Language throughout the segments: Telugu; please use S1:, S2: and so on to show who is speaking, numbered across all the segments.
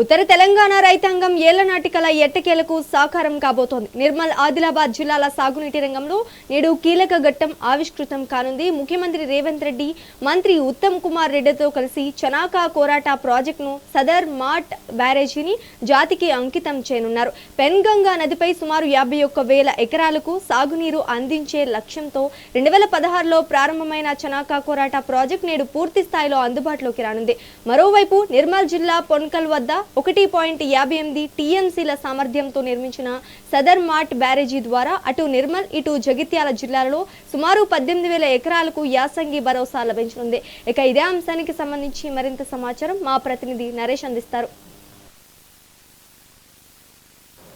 S1: ఉత్తర తెలంగాణ రైతాంగం ఏళ్ళ నాటికల ఎట్టకేలకు సాకారం కాబోతోంది. నిర్మల్ ఆదిలాబాద్ జిల్లాల సాగునీటి రంగంలో నేడు కీలక ఘట్టం ఆవిష్కృతం కానుంది. ముఖ్యమంత్రి రేవంత్ రెడ్డి మంత్రి ఉత్తమ్ కుమార్ రెడ్డితో కలిసి చనాకా కోరాటా ప్రాజెక్టును సదర్ మార్ట్ బ్యారేజీని జాతికి అంకితం చేయనున్నారు. పెన్గంగా నదిపై సుమారు యాభై ఒక్క వేల ఎకరాలకు సాగునీరు అందించే లక్ష్యంతో రెండు వేల పదహారులో ప్రారంభమైన చనాకా కోరాటా ప్రాజెక్టు నేడు పూర్తి స్థాయిలో అందుబాటులోకి రానుంది. మరోవైపు నిర్మల్ జిల్లా పొన్కల్ వద్ద ఒకటి పాయింట్ యాభై ఎనిమిది టీఎంసీల సామర్థ్యంతో నిర్మించిన సదర్ మార్ట్ బ్యారేజీ ద్వారా అటు నిర్మల్ ఇటు జగిత్యాల జిల్లాలలో సుమారు పద్దెనిమిది వేల ఎకరాలకు యాసంగి భరోసా లభించనుంది. ఇక ఇదే అంశానికి సంబంధించి మరింత సమాచారం మా ప్రతినిధి నరేష్ అందిస్తారు.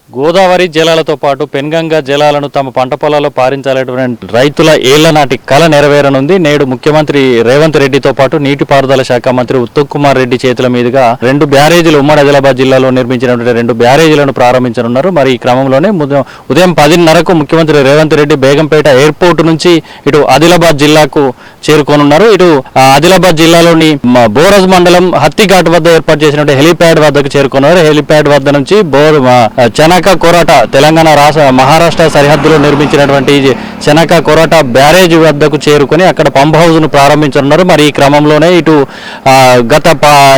S2: గోదావరి జలాలతో పాటు పెన్గంగా జలాలను తమ పంట పొలాల్లో పారించాలనేటువంటి రైతుల ఏళ్ళ నాటి కళ నెరవేరనుంది. నేడు ముఖ్యమంత్రి రేవంత్ రెడ్డితో పాటు నీటిపారుదల శాఖ మంత్రి ఉత్తమ్ కుమార్ రెడ్డి చేతుల మీదుగా రెండు బ్యారేజీలు ఉమ్మడి ఆదిలాబాద్ జిల్లాలో నిర్మించినటువంటి రెండు బ్యారేజీలను ప్రారంభించనున్నారు. మరి ఈ క్రమంలోనే ఉదయం- ఉదయం పదిన్నరకు ముఖ్యమంత్రి రేవంత్ రెడ్డి బేగంపేట ఎయిర్పోర్ట్ నుంచి ఇటు ఆదిలాబాద్ జిల్లాకు చేరుకోనున్నారు. ఇటు ఆదిలాబాద్ జిల్లాలోని బోరజ్ మండలం హత్తిఘాట్ వద్ద ఏర్పాటు చేసినటువంటి హెలిప్యాడ్ వద్దకు చేరుకున్నారు. హెలిప్యాడ్ వద్ద నుంచి బోర్ చెనక కోరాట తెలంగాణ రాష్ట్ర మహారాష్ట్ర సరిహద్దులో నిర్మించినటువంటి చెనక చనక కోరాట బ్యారేజ్ వద్దకు చేరుకుని అక్కడ పంప్ హౌస్ను ప్రారంభించనున్నారు. మరి ఈ క్రమంలోనే ఇటు గత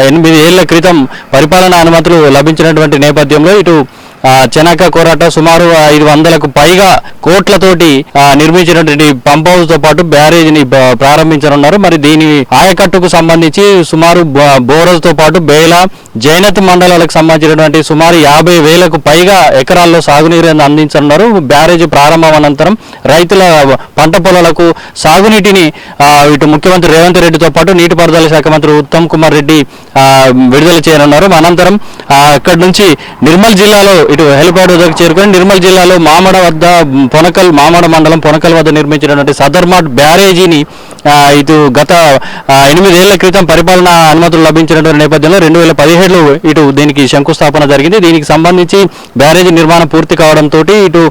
S2: ఎనిమిది ఏళ్ళ క్రితం పరిపాలనా అనుమతులు లభించినటువంటి నేపథ్యంలో ఇటు చెనక్క కోరాట సుమారు ఐదు వందలకు పైగా కోట్లతోటి నిర్మించినటువంటి పంప్ హౌస్తో పాటు బ్యారేజ్ని ప్రారంభించనున్నారు. మరి దీని ఆయకట్టుకు సంబంధించి సుమారు బ- బోరజ్తో పాటు బేల జైనత్ మండలాలకు సంబంధించినటువంటి సుమారు యాభై వేలకు పైగా ఎకరాల్లో సాగునీరు అందించనున్నారు. బ్యారేజ్ ప్రారంభం అనంతరం రైతుల పంట పొలాలకు సాగునీటిని ఇటు ముఖ్యమంత్రి రేవంత్ రెడ్డితో పాటు నీటిపారుదల శాఖ మంత్రి ఉత్తమ్ కుమార్ రెడ్డి విడుదల చేయనున్నారు. అనంతరం అక్కడి నుంచి నిర్మల్ జిల్లాలో ఇటు హెలిపాడు వద్దకు చేరుకొని నిర్మల్ జిల్లాలో మామడ వద్ద పొనకల్ మామడ మండలం పొనకల్ వద్ద నిర్మించినటువంటి సదర్మాట్ బ్యారేజీని ఇటు గత ఎనిమిదేళ్ళ క్రితం పరిపాలన అనుమతులు లభించినటువంటి నేపథ్యంలో రెండు వేల పదిహేడులో ఇటు దీనికి శంకుస్థాపన జరిగింది. దీనికి సంబంధించి బ్యారేజీ నిర్మాణం పూర్తి కావడంతో ఇటు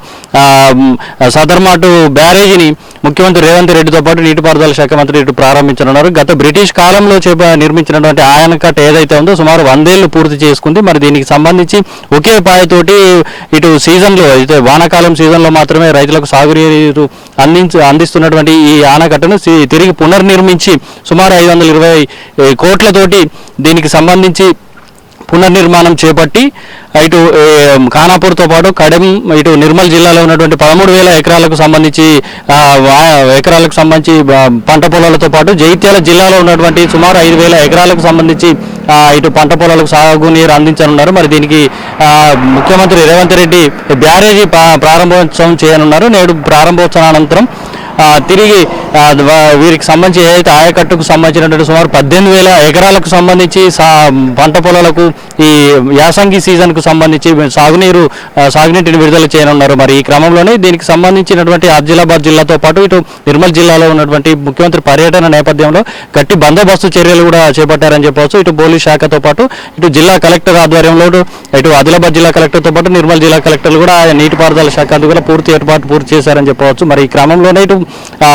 S2: సదర్మాటు బ్యారేజీని ముఖ్యమంత్రి రేవంత్ రెడ్డితో పాటు నీటిపారుదల శాఖ మంత్రి ఇటు ప్రారంభించనున్నారు. గత బ్రిటిష్ కాలంలో చేప నిర్మించినటువంటి ఆయనకట్ట ఏదైతే ఉందో సుమారు వందేళ్ళు పూర్తి చేసుకుంది. మరి దీనికి సంబంధించి ఒకే పాయతోటి ఇటు సీజన్లో అయితే వానాకాలం సీజన్లో మాత్రమే రైతులకు సాగునీరు అందించి అందిస్తున్నటువంటి ఈ ఆనకట్టను తిరిగి పునర్నిర్మించి సుమారు ఐదు వందల ఇరవై కోట్లతోటి దీనికి సంబంధించి పునర్నిర్మాణం చేపట్టి ఇటు ఖానాపూర్తో పాటు కడెం ఇటు నిర్మల్ జిల్లాలో ఉన్నటువంటి పదమూడు వేల ఎకరాలకు సంబంధించి ఎకరాలకు సంబంధించి పంట పొలాలతో పాటు జైత్యాల జిల్లాలో ఉన్నటువంటి సుమారు ఐదు వేల ఎకరాలకు సంబంధించి ఇటు పంట పొలాలకు సాగునీరు అందించనున్నారు. మరి దీనికి ముఖ్యమంత్రి రేవంత్ రెడ్డి బ్యారేజీ ప్రారంభోత్సవం చేయనున్నారు. నేడు ప్రారంభోత్సవం అనంతరం తిరిగి వీరికి సంబంధించి ఏదైతే ఆయకట్టుకు సంబంధించినటువంటి సుమారు పద్దెనిమిది వేల ఎకరాలకు సంబంధించి సా పంట పొలాలకు ఈ యాసంగి సీజన్కు సంబంధించి సాగునీరు సాగునీటిని విడుదల చేయనున్నారు. మరి ఈ క్రమంలోనే దీనికి సంబంధించినటువంటి ఆదిలాబాద్ జిల్లాతో పాటు ఇటు నిర్మల్ జిల్లాలో ఉన్నటువంటి ముఖ్యమంత్రి పర్యటన నేపథ్యంలో గట్టి బందోబస్తు చర్యలు కూడా చేపట్టారని చెప్పవచ్చు. ఇటు పోలీస్ శాఖతో పాటు ఇటు జిల్లా కలెక్టర్ ఆధ్వర్యంలో ఇటు ఆదిలాబాద్ జిల్లా కలెక్టర్తో పాటు నిర్మల్ జిల్లా కలెక్టర్లు కూడా నీటిపారుదల శాఖ కూడా పూర్తి ఏర్పాటు పూర్తి చేశారని చెప్పవచ్చు. మరి ఈ క్రమంలోనే ఇటు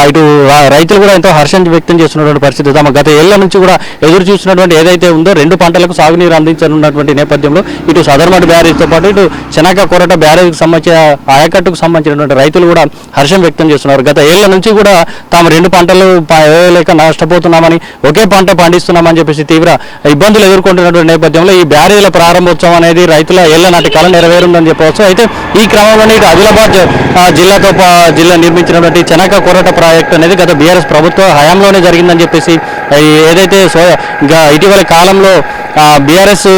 S2: ఇటు రైతులు కూడా ఎంతో హర్షం వ్యక్తం చేస్తున్నటువంటి పరిస్థితి. తమ గత ఏళ్ళ నుంచి కూడా ఎదురు చూస్తున్నటువంటి ఏదైతే ఉందో రెండు పంటలకు సాగునీరు అందించనున్నటువంటి నేపథ్యంలో ఇటు సదర్మటి బ్యారేజ్తో పాటు ఇటు చెనక కొరట బ్యారేజ్కి సంబంధించిన ఆయకట్టుకు సంబంధించినటువంటి రైతులు కూడా హర్షం వ్యక్తం చేస్తున్నారు. గత ఏళ్ళ నుంచి కూడా తాము రెండు పంటలు ప- వేయలేక నష్టపోతున్నామని ఒకే పంట పండిస్తున్నామని చెప్పేసి తీవ్ర ఇబ్బందులు ఎదుర్కొంటున్నటువంటి నేపథ్యంలో ఈ బ్యారేజ్ల ప్రారంభోత్సవం అనేది రైతుల ఏళ్ళ నాటి కళ నెరవేరుందని చెప్పవచ్చు. అయితే ఈ క్రమంలోనే ఇటు ఆదిలాబాద్ జిల్లాతో పా- జిల్లా నిర్మించినటువంటి చెనక కొరట ప్రాజెక్టు అనేది గత బీఆర్ఎస్ ప్రభుత్వ హయాంలోనే జరిగిందని చెప్పేసి ఏదైతే సో ఇటీవల కాలంలో బీఆర్ఎస్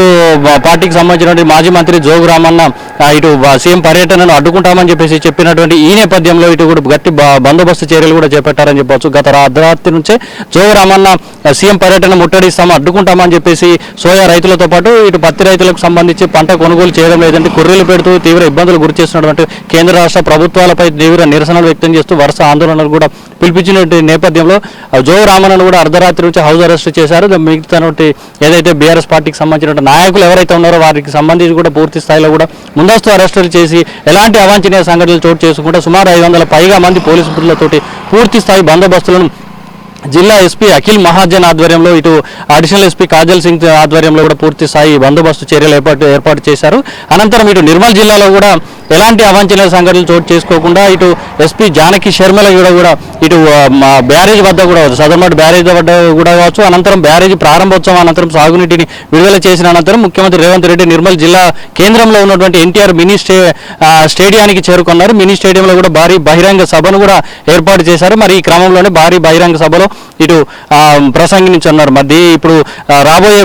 S2: పార్టీకి సంబంధించినటువంటి మాజీ మంత్రి జోగు రామన్న ఇటు సీఎం పర్యటనను అడ్డుకుంటామని చెప్పేసి చెప్పినటువంటి ఈ నేపథ్యంలో ఇటు కూడా గట్టి బ- బందోబస్తు చర్యలు కూడా చేపట్టారని చెప్పొచ్చు గత అర్ధరాత్రి నుంచే జోగురామన్న సీఎం పర్యటన ముట్టడిస్తాము అడ్డుకుంటామని చెప్పేసి సోయా రైతులతో పాటు ఇటు పత్తి రైతులకు సంబంధించి పంట కొనుగోలు చేయడం లేదంటే కుర్రీలు పెడుతూ తీవ్ర ఇబ్బందులు గురి చేస్తున్నటువంటి కేంద్ర రాష్ట్ర ప్రభుత్వాలపై తీవ్ర నిరసనలు వ్యక్తం చేస్తూ వరుస ఆందోళనలు కూడా పిలిపించినటువంటి నేపథ్యంలో ఆ, జో రామన్నను కూడా అర్ధరాత్రి నుంచి హౌస్ అరెస్ట్ చేశారు. మిగతా ఏదైతే బీఆర్ఎస్ పార్టీకి సంబంధించిన నాయకులు ఎవరైతే ఉన్నారో వారికి సంబంధించి కూడా పూర్తి స్థాయిలో కూడా ముందస్తు అరెస్టులు చేసి ఎలాంటి అవాంఛనీయ సంఘటనలు చోటు చేసుకుంటే సుమారు ఐదు వందల పైగా మంది పోలీసు బృందులతోటి పూర్తి స్థాయి బందోబస్తులను జిల్లా ఎస్పీ అఖిల్ మహాజన్ ఆధ్వర్యంలో ఇటు అడిషనల్ ఎస్పీ కాజల్ సింగ్ ఆధ్వర్యంలో కూడా పూర్తి స్థాయి బందోబస్తు చర్యలు ఏర్పాటు ఏర్పాటు చేశారు. అనంతరం ఇటు నిర్మల్ జిల్లాలో కూడా ఎలాంటి అవాంఛనీయ సంఘటనలు చోటు చేసుకోకుండా ఇటు ఎస్పీ జానకి శర్మల కూడా కూడా ఇటు మా బ్యారేజ్ వద్ద కూడా సదర్మట్ బ్యారేజ్ వద్ద కూడా కావచ్చు అనంతరం బ్యారేజ్ ప్రారంభోత్సవం అనంతరం సాగునీటిని విడుదల చేసిన అనంతరం ముఖ్యమంత్రి రేవంత్ రెడ్డి నిర్మల్ జిల్లా కేంద్రంలో ఉన్నటువంటి ఎన్టీఆర్ మినీ స్టే స్టేడియానికి చేరుకున్నారు. మినీ స్టేడియంలో కూడా భారీ బహిరంగ సభను కూడా ఏర్పాటు చేశారు. మరి ఈ క్రమంలోనే భారీ బహిరంగ సభలో ఇటు ప్రసంగించున్నారు మరి ఇప్పుడు రాబోయే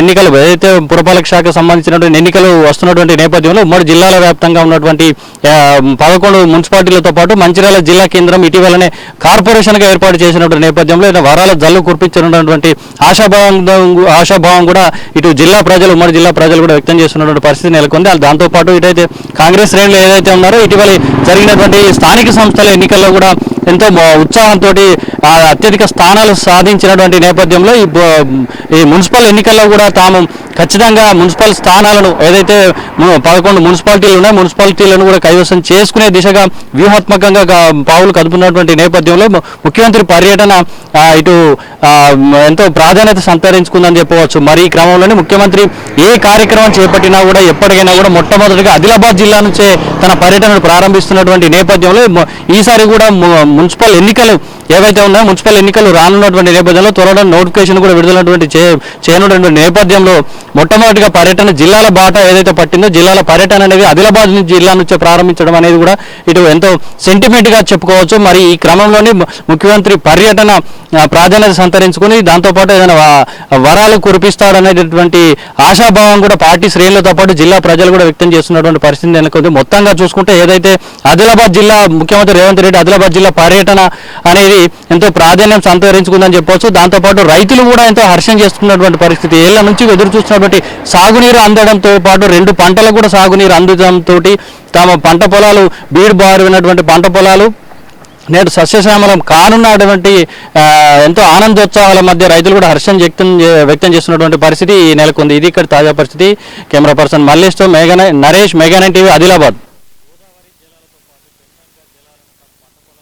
S2: ఎన్నికలు ఏదైతే పురపాలక శాఖకు సంబంధించినటువంటి ఎన్నికలు వస్తున్నటువంటి నేపథ్యంలో ఉమ్మడి జిల్లాల వ్యాప్తంగా ఉన్నటువంటి ఉన్నటువంటి పదకొండు మున్సిపాలిటీలతో పాటు మంచిర్యాల జిల్లా కేంద్రం ఇటీవలనే కార్పొరేషన్గా ఏర్పాటు చేసినటువంటి నేపథ్యంలో ఇలా వరాల జల్లు కురిపించినటువంటి ఆశాభావం ఆశాభావం కూడా ఇటు జిల్లా ప్రజలు ఉమ్మడి జిల్లా ప్రజలు కూడా వ్యక్తం చేస్తున్నటువంటి పరిస్థితి నెలకొంది. దాంతోపాటు ఇటైతే కాంగ్రెస్ శ్రేణులు ఏదైతే ఉన్నారో ఇటీవల జరిగినటువంటి స్థానిక సంస్థల ఎన్నికల్లో కూడా ఎంతో ఉత్సాహంతో అత్యధిక స్థానాలు సాధించినటువంటి నేపథ్యంలో ఈ ఈ మున్సిపల్ ఎన్నికల్లో కూడా తాము ఖచ్చితంగా మున్సిపల్ స్థానాలను ఏదైతే పదకొండు మున్సిపాలిటీలు ఉన్నాయో మున్సిపాలిటీలను కూడా కైవసం చేసుకునే దిశగా వ్యూహాత్మకంగా పావులు కదుపుతున్నటువంటి నేపథ్యంలో ముఖ్యమంత్రి పర్యటన ఇటు ఎంతో ప్రాధాన్యత సంతరించుకుందని చెప్పవచ్చు. మరి ఈ క్రమంలోనే ముఖ్యమంత్రి ఏ కార్యక్రమం చేపట్టినా కూడా ఎప్పటికైనా కూడా మొట్టమొదటిగా ఆదిలాబాద్ జిల్లా నుంచే తన పర్యటనను ప్రారంభిస్తున్నటువంటి నేపథ్యంలో ఈసారి కూడా మున్సిపల్ ఎన్నికలు ఏవైతే ఉన్నాయో మున్సిపల్ ఎన్నికలు రానున్నటువంటి నేపథ్యంలో త్వరలో నోటిఫికేషన్ కూడా విడుదలైనటువంటి చే చేయనున్నటువంటి నేపథ్యంలో మొట్టమొదటిగా పర్యటన జిల్లాల బాట ఏదైతే పట్టిందో జిల్లాల పర్యటన అనేది ఆదిలాబాద్ నుంచి జిల్లా నుంచే ప్రారంభించడం అనేది కూడా ఇటు ఎంతో సెంటిమెంట్గా చెప్పుకోవచ్చు. మరి ఈ క్రమంలోనే ముఖ్యమంత్రి పర్యటన ప్రాధాన్యత సంతరించుకుని దాంతోపాటు ఏదైనా వరాలు కురిపిస్తాడనేటటువంటి ఆశాభావం కూడా పార్టీ శ్రేణులతో పాటు జిల్లా ప్రజలు కూడా వ్యక్తం చేస్తున్నటువంటి పరిస్థితి నెలకొంది. మొత్తంగా చూసుకుంటే ఏదైతే ఆదిలాబాద్ జిల్లా ముఖ్యమంత్రి రేవంత్ రెడ్డి ఆదిలాబాద్ జిల్లా పర్యటన అనేది ఎంతో ప్రాధాన్యం సంతరించుకుందని చెప్పవచ్చు దాంతోపాటు రైతులు కూడా ఎంతో హర్షం చేస్తున్నటువంటి పరిస్థితి. ఏళ్ళ నుంచి ఎదురు చూస్తున్నటువంటి సాగునీరు అందడంతో పాటు రెండు పంటలకు కూడా సాగునీరు అందడంతో తమ పంట పొలాలు బీడు బారినటువంటి పంట పొలాలు నేడు సస్యశ్యామలం కానున్నటువంటి ఎంతో ఆనందోత్సవాల మధ్య రైతులు కూడా హర్షం వ్యక్తం వ్యక్తం చేస్తున్నటువంటి పరిస్థితి నెలకొంది. ఇది ఇక్కడ తాజా పరిస్థితి. కెమెరా పర్సన్ మల్లేష్తో మేఘన నరేష్ మేఘన టీవీ ఆదిలాబాద్.